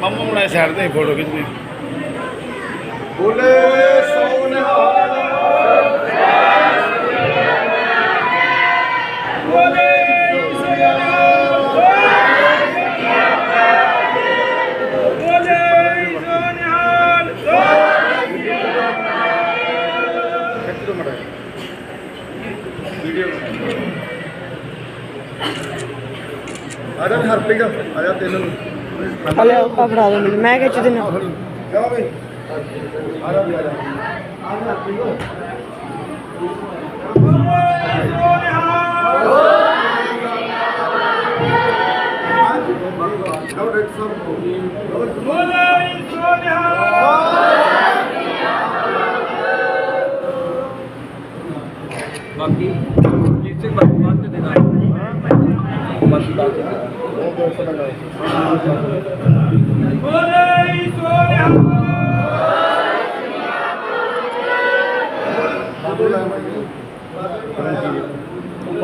ਮੰਮੂ ਮੁੰਡਾ ਸਾਈਡ ਤੇ ਫੋਟੋ ਖਿੱਚਣੀ ਬੋਲੇ ਸੋ ਨਿਹਾਲ ਆ ਜਾ ਹਰਪ੍ਰੀਤ ਆ ਜਾ ਤੈਨੂੰ। ਹਲੇ ਆ ਫੜਾ ਦੋ ਮੈਨੂੰ, ਮੈਂ ਖਿੱਚ ਦਿੰਦਾ ਜਾ ਬਈ ਆ ਜਾ ਵੀ ਆ ਜਾ ਆ ਜਾ ਹਰਪ੍ਰੀਤ ਬਾਕੀ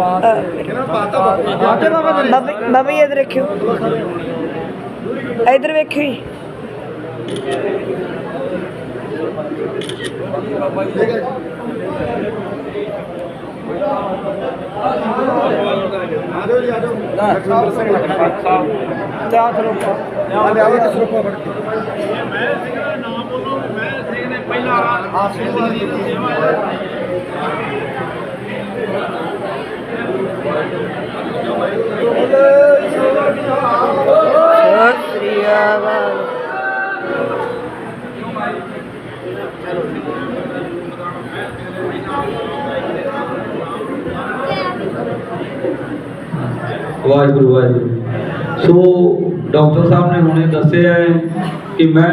ਬਾਬਾ ਬਾਬੇ ਜੀ, ਇੱਧਰ ਦੇਖਿਓ। ਇੱਧਰ ਵੇਖਿਓ ਜੀ। ਆ ਜਾਓ ਜੀ ਆ ਜਾਓ ਲਖਵਿੰਦਰ ਸਿੰਘ ਲਖਵਿੰਦਰ ਚਾਹ ਚਲੋ ਆ ਲੈ ਆਵੇ ਕਿਸ ਰੂਪਾ ਫੜ ਕੇ ਸਤਿ ਸ੍ਰੀ ਅਕਾਲ ਵਾਹਿਗੁਰੂ ਵਾਹਿਗੁਰੂ। ਸੋ ਡਾਕਟਰ ਸਾਹਿਬ ਨੇ ਹੁਣੇ ਦੱਸਿਆ ਹੈ ਕਿ ਮੈਂ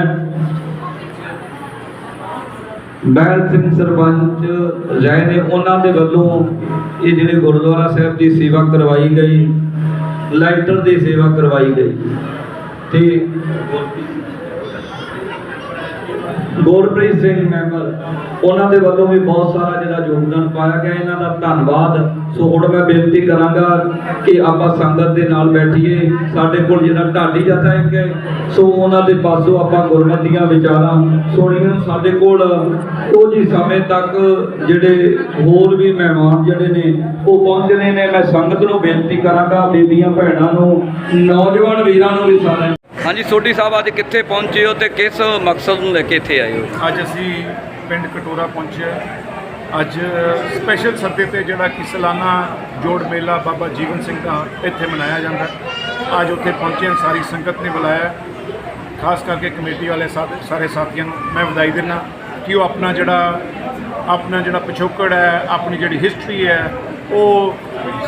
ਬੈਲ ਸਿੰਘ ਸਰਪੰਚ ਰਹੇ ਨੇ, ਉਹਨਾਂ ਦੇ ਵੱਲੋਂ ਇਹ ਜਿਹੜੇ ਗੁਰਦੁਆਰਾ ਸਾਹਿਬ ਦੀ ਸੇਵਾ ਕਰਵਾਈ ਗਈ, ਲਾਈਟਰ ਦੀ ਸੇਵਾ ਕਰਵਾਈ ਗਈ। ਤੇ ਗੁਰਪ੍ਰੀਤ ਸਿੰਘ ਮੈਂਬਰ, ਉਹਨਾਂ ਦੇ ਵੱਲੋਂ ਵੀ ਬਹੁਤ ਸਾਰਾ ਜਿਹੜਾ ਯੋਗਦਾਨ ਪਾਇਆ ਗਿਆ। ਇਹਨਾਂ ਦਾ ਧੰਨਵਾਦ। ਸੋ ਹੁਣ ਮੈਂ ਬੇਨਤੀ ਕਰਾਂਗਾ ਕਿ ਆਪਾਂ ਸੰਗਤ ਦੇ ਨਾਲ ਬੈਠੀਏ। ਸਾਡੇ ਕੋਲ ਜਿਹੜਾ ਢਾਡੀ ਜਥਾ ਇੱਕ ਹੈ, ਸੋ ਉਹਨਾਂ ਦੇ ਪਾਸੋਂ ਆਪਾਂ ਗੁਰਮਤਿ ਦੀਆਂ ਵਿਚਾਰਾਂ ਸੁਣੀਆਂ। ਸਾਡੇ ਕੋਲ ਉਹ ਜੀ ਸਮੇਂ ਤੱਕ ਜਿਹੜੇ ਹੋਰ ਵੀ ਮਹਿਮਾਨ ਜਿਹੜੇ ਨੇ, ਉਹ ਪਹੁੰਚਣੇ ਨੇ। ਮੈਂ ਸੰਗਤ ਨੂੰ ਬੇਨਤੀ ਕਰਾਂਗਾ, ਬੀਬੀਆਂ, ਭੈਣਾਂ ਨੂੰ, ਨੌਜਵਾਨ ਵੀਰਾਂ ਨੂੰ ਵੀ ਸਾਰੇ ਹਾਂਜੀ, ਸੋਢੀ ਸਾਹਿਬ ਅੱਜ ਕਿੱਥੇ ਪਹੁੰਚੇ ਹੋ ਤੇ ਕਿਸ ਮਕਸਦ ਨੂੰ ਲੈ ਕੇ ਇੱਥੇ ਆਏ ਹੋ? ਅੱਜ ਅਸੀਂ ਪਿੰਡ ਕਟੋਰਾ ਪਹੁੰਚੇ ਅੱਜ ਸਪੈਸ਼ਲ ਸੱਦੇ ਤੇ ਜਿਹੜਾ ਕਿ ਸਾਲਾਨਾ ਜੋੜ ਮੇਲਾ ਬਾਬਾ ਜੀਵਨ ਸਿੰਘ ਦਾ ਇੱਥੇ ਮਨਾਇਆ ਜਾਂਦਾ ਅੱਜ ਉੱਥੇ ਪਹੁੰਚੇ ਹਾਂ, ਸਾਰੀ ਸੰਗਤ ਨੇ ਬੁਲਾਇਆ ਖਾਸ ਕਰਕੇ ਕਮੇਟੀ ਵਾਲੇ ਸਾ- ਸਾਰੇ ਸਾਥੀਆਂ ਨੂੰ ਮੈਂ ਵਧਾਈ ਦਿੰਦਾ ਕਿ ਉਹ ਆਪਣਾ ਜਿਹੜਾ ਆਪਣਾ ਜਿਹੜਾ ਪਿਛੋਕੜ ਹੈ, ਆਪਣੀ ਜਿਹੜੀ ਹਿਸਟਰੀ ਹੈ ਉਹ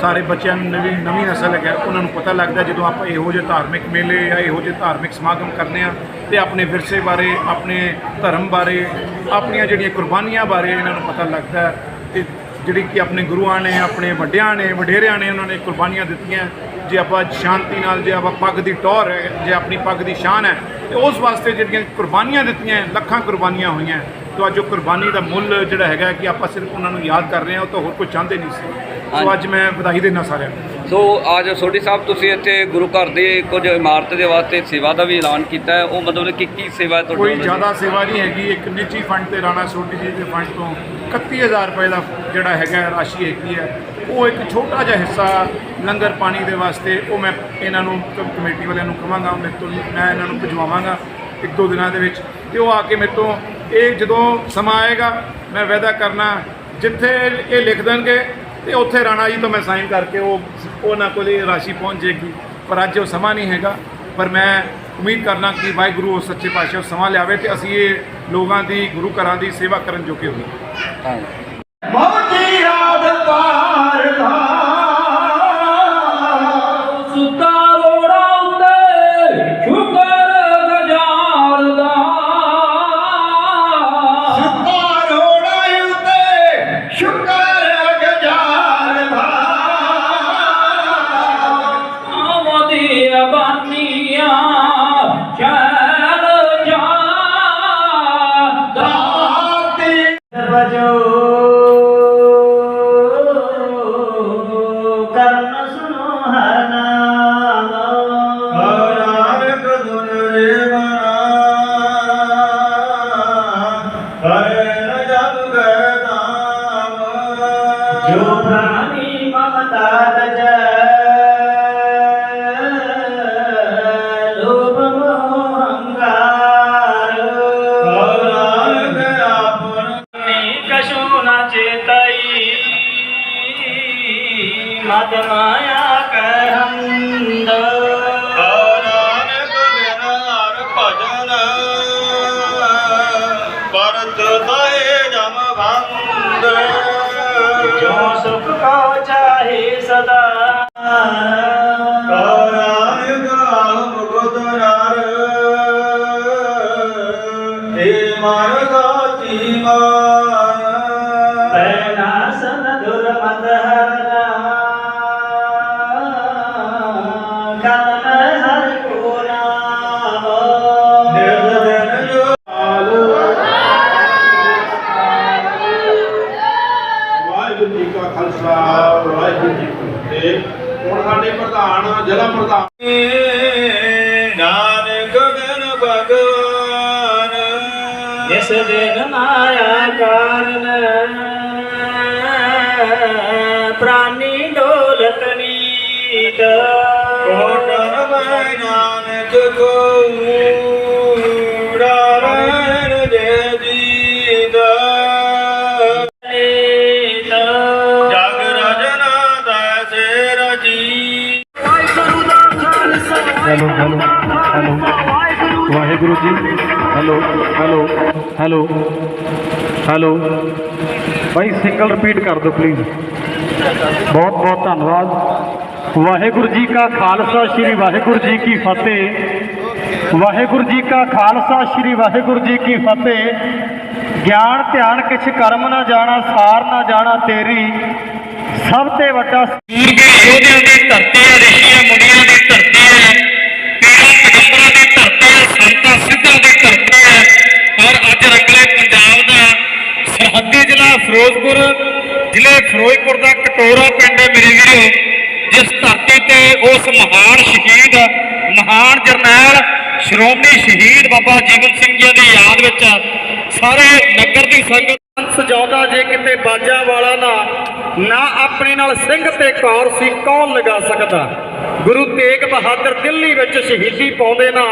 ਸਾਰੇ ਬੱਚਿਆਂ ਨੂੰ ਨਵੀਂ ਨਵੀਂ ਨਸਲ ਹੈ ਉਹਨਾਂ ਨੂੰ ਪਤਾ ਲੱਗਦਾ ਜਦੋਂ ਆਪਾਂ ਇਹੋ ਜਿਹੇ ਧਾਰਮਿਕ ਮੇਲੇ ਜਾਂ ਇਹੋ ਜਿਹੇ ਧਾਰਮਿਕ ਸਮਾਗਮ ਕਰਨੇ ਆ ਤੇ ਆਪਣੇ ਵਿਰਸੇ ਬਾਰੇ, ਆਪਣੇ ਧਰਮ ਬਾਰੇ, ਆਪਣੀਆਂ ਜਿਹੜੀਆਂ ਕੁਰਬਾਨੀਆਂ ਬਾਰੇ ਇਹਨਾਂ ਨੂੰ ਪਤਾ ਲੱਗਦਾ ਹੈ ਤੇ ਜਿਹੜੀ ਕਿ ਆਪਣੇ ਗੁਰੂਆਂ ਨੇ, ਆਪਣੇ ਵੱਡਿਆਂ ਨੇ, ਵਡੇਰਿਆਂ ਨੇ ਉਹਨਾਂ ਨੇ ਕੁਰਬਾਨੀਆਂ ਦਿੱਤੀਆਂ ਜੇ ਆਪਾਂ ਸ਼ਾਂਤੀ ਨਾਲ, ਜੇ ਆਪਾਂ ਪੱਗ ਦੀ ਟੌਰ ਹੈ, ਜੇ ਆਪਣੀ ਪੱਗ ਦੀ ਸ਼ਾਨ ਹੈ, ਤੇ ਉਸ ਵਾਸਤੇ ਜਿਹੜੀਆਂ ਕੁਰਬਾਨੀਆਂ ਦਿੱਤੀਆਂ ਲੱਖਾਂ ਕੁਰਬਾਨੀਆਂ ਹੋਈਆਂ ਤਾਂ ਅੱਜ ਉਹ ਕੁਰਬਾਨੀ ਦਾ ਮੁੱਲ ਜਿਹੜਾ ਹੈਗਾ ਕਿ ਆਪਾਂ ਸਿਰਫ ਉਹਨਾਂ ਨੂੰ ਯਾਦ ਕਰ ਰਹੇ ਹਾਂ, ਉਹ ਤਾਂ ਹੋਰ ਕੁਝ ਚਾਹੁੰਦੇ ਨਹੀਂ ਸੀ। ਸੋ ਅੱਜ ਮੈਂ ਵਧਾਈ ਦੇਣਾ ਸਾਰਿਆਂ ਨੂੰ। ਸੋ ਅੱਜ ਸੋਢੀ ਸਾਹਿਬ ਤੁਸੀਂ ਇੱਥੇ ਗੁਰੂ ਘਰ ਦੇ ਕੁਝ ਇਮਾਰਤ ਦੇ ਵਾਸਤੇ ਸੇਵਾ ਦਾ ਵੀ ਐਲਾਨ ਕੀਤਾ ਹੈ। ਉਹ ਮਤਲਬ ਕਿ ਕੀ ਸੇਵਾ ਤੁਹਾਡੇ ਕੋਈ? ਜ਼ਿਆਦਾ ਸੇਵਾ ਨਹੀਂ ਹੈਗੀ। ਇੱਕ ਨਿੱਜੀ ਫੰਡ ਤੇ ਰਾਣਾ ਸੋਢੀ ਜੀ ਦੇ ਫੰਡ ਤੋਂ 31000 ਰੁਪਏ ਦਾ ਜਿਹੜਾ ਹੈਗਾ ਰਾਸ਼ੀ ਹੈਗੀ ਹੈ। ਉਹ ਇੱਕ ਛੋਟਾ ਜਿਹਾ ਹਿੱਸਾ ਲੰਗਰ ਪਾਣੀ ਦੇ ਵਾਸਤੇ ਉਹ ਮੈਂ ਇਹਨਾਂ ਨੂੰ ਕਮੇਟੀ ਵਾਲਿਆਂ ਨੂੰ ਕਹਾਂਗਾ ਮੇਰੇ ਤੋਂ ਮੈਂ ਇਹਨਾਂ ਨੂੰ ਭਿਜਵਾਵਾਂਗਾ ਇੱਕ ਦੋ ਦਿਨਾਂ ਦੇ ਵਿੱਚ। ਤੇ ਉਹ ਆ ਕੇ ਮੇਰੇ ਤੋਂ ਇਹ ਜਦੋਂ ਸਮਾਂ ਆਏਗਾ ਮੈਂ ਵਾਅਦਾ ਕਰਨਾ ਜਿੱਥੇ ਇਹ ਲਿਖ ਦੇਣਗੇ ਤੇ ਉੱਥੇ ਰਾਣਾ ਜੀ ਤੋਂ ਮੈਂ ਸਾਈਨ ਕਰਕੇ ਉਹ ਉਹਨਾਂ ਕੋਲ ਇਹ ਰਾਸ਼ੀ ਪਹੁੰਚ ਜਾਏਗੀ। ਪਰ ਅੱਜ ਉਹ ਸਮਾਂ ਨਹੀਂ ਹੈਗਾ। ਪਰ ਮੈਂ ਉਮੀਦ ਕਰਨਾ ਕਿ ਵਾਹਿਗੁਰੂ ਉਹ ਸੱਚੇ ਪਾਤਸ਼ਾਹ ਸਮਾਂ ਲਿਆਵੇ ਤੇ ਅਸੀਂ ਇਹ ਲੋਕਾਂ ਦੀ ਗੁਰੂ ਘਰਾਂ ਦੀ ਸੇਵਾ ਕਰਨ ਜੋਗੇ ਹੋਈਏ। ਧੰਨਵਾਦ। जो भ्रमति मम तादज मद माया कहंदो ਭੰਗ ਕਾਰਨ ਗਾਲ ਮੁਕਤ ਨਰ ਏ ਮਨ ਗਾਤੀ ਮਾਨ ਪੈਨਾ ਸਨ ਦੁਰਮਤ ਹਰਨਾ ਵਾਹਿਗੁਰੂ ਜੀ ਕੀ ਹੁਣ ਸਾਡੇ ਪ੍ਰਧਾਨ ਜ਼ਿਲ੍ਹਾ ਪ੍ਰਧਾਨ ਨਾਨਕ ਬਿਨ ਭਗਵਾਨ ਜਿਸ ਦਿਨ ਮਾਇਆ ਕਾਰਨ ਪ੍ਰਾਨੀ ਡੋਲਤ ਨੀਤ ਕੋਟਨ ਮੈਂ ਨਾਨਕ ਕੋ ਦੈਸੇ ਵਾਹਿਗੁਰੂ ਦਾ Khalsa hello hello hello. Waheguru ji, hello hello hello hello. ਭਾਈ, ਸਿੰਗਲ ਰਿਪੀਟ ਕਰ ਦਿਓ ਪਲੀਜ਼ ਬਹੁਤ ਬਹੁਤ ਧੰਨਵਾਦ। ਵਾਹਿਗੁਰੂ ਜੀ ਕਾ ਖਾਲਸਾ, ਸ੍ਰੀ ਵਾਹਿਗੁਰੂ ਜੀ ਕੀ ਫਤਿਹ। ਵਾਹਿਗੁਰੂ ਜੀ ਕਾ ਖਾਲਸਾ, ਸ੍ਰੀ ਵਾਹਿਗੁਰੂ ਜੀ ਕੀ ਫਤਿਹ। ਗਿਆਨ, ਧਿਆਨ ਕਿਛ ਕਰਮ ਨਾ ਜਾਣਾ, ਸਾਰ ਨਾ ਜਾਣਾ ਤੇਰੀ। ਸਭ ਤੇ ਵੱਡਾ ਸੂਰਬੀਰ ਯੋਧਿਆਂ ਦੀ ਧਰਤੀ ਹੈ, ਰਿਸ਼ੀਆਂ ਮੁਨੀਆਂ ਦੀ ਧਰਤੀ ਹੈ, ਪੀਰਾਂ ਪੈਗੰਬਰਾਂ ਦੀ ਧਰਤੀ ਹੈ, ਸੰਤਾਂ ਸਿੱਧਾਂ ਦੀ ਧਰਤੀ ਹੈ। ਔਰ ਅੱਜ ਰੰਗਲੇ ਪੰਜਾਬ ਦਾ ਸਰਹੱਦੀ ਜ਼ਿਲ੍ਹਾ ਫਿਰੋਜ਼ਪੁਰ, ਜ਼ਿਲ੍ਹੇ ਫਿਰੋਜ਼ਪੁਰ ਦਾ ਕਟੋਰਾ ਪਿੰਡ ਹੈ ਮੇਰੇ ਵੀਰੋ, ਜਿਸ ਧਰਤੀ ਤੇ ਉਸ ਮਹਾਨ ਸ਼ਹੀਦ, ਮਹਾਨ ਜਰਨੈਲ ਸ਼੍ਰੋਮਣੀ ਸ਼ਹੀਦ ਬਾਬਾ ਜੀਵਨ ਸਿੰਘ ਜੀ ਦੀ ਯਾਦ ਵਿੱਚ ਸਾਰੇ ਨਗਰ ਦੀ ਸੰਗਤ ਸਜਾਉਂਦਾ ਜੇ ਕਿਤੇ ਬਾਜਾਂ ਵਾਲਾ ਨਾ ਨਾ ਆਪਣੇ ਨਾਲ ਸਿੰਘ ਤੇ ਕੌਰ ਸੀ, ਕੌਣ ਲਗਾ ਸਕਦਾ? ਗੁਰੂ ਤੇਗ ਬਹਾਦਰ ਦਿੱਲੀ ਵਿੱਚ ਸ਼ਹੀਦੀ ਪਾਉਂਦੇ ਨਾ,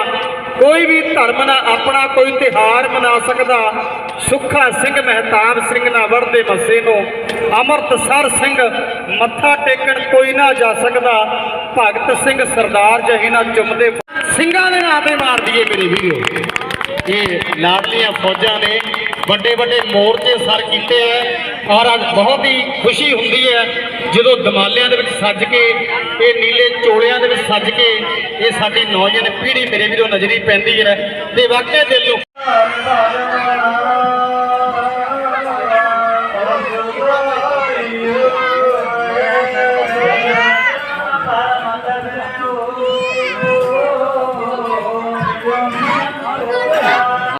ਕੋਈ ਵੀ ਧਰਮ ਨਾ ਆਪਣਾ, ਕੋਈ ਤਿਹਾਰ ਮਨਾ ਸਕਦਾ। ਸੁੱਖਾ ਸਿੰਘ ਮਹਿਤਾਬ ਸਿੰਘ ਨਾ ਵਰਦੇ ਮੱਸੇ ਨੂੰ, ਅੰਮ੍ਰਿਤਸਰ ਸਿੰਘ ਮੱਥਾ ਟੇਕਣ ਕੋਈ ਨਾ ਜਾ ਸਕਦਾ। ਭਗਤ ਸਿੰਘ ਸਰਦਾਰ ਜਹੇ ਨਾ ਚੁੰਮਦੇ ਸਿੰਘਾਂ ਦੇ ਨਾਂ ਤੇ ਮਾਰ ਦਈਏ ਮੇਰੇ ਵੀਰੋ। ਇਹ ਲਾਡਲੀਆਂ ਫੌਜਾਂ ਨੇ ਵੱਡੇ ਵੱਡੇ ਮੋਰਚੇ ਸਰ ਕੀਤੇ ਐ ਔਰ ਅੱਜ ਬਹੁਤ ਹੀ ਖੁਸ਼ੀ ਹੁੰਦੀ ਹੈ ਜਦੋਂ ਦਮਾਲਿਆਂ ਦੇ ਵਿੱਚ ਸੱਜ ਕੇ, ਇਹ ਨੀਲੇ ਚੋਲਿਆਂ ਦੇ ਵਿੱਚ ਸੱਜ ਕੇ ਇਹ ਸਾਡੀ ਨੌਜਵਾਨ ਪੀੜ੍ਹੀ ਮੇਰੇ ਵੀਰੋ ਨਜ਼ਰੀ ਪੈਂਦੀ ਹੈ ਤੇ ਵਾਕਿਆ ਦਿਲ ਨੂੰ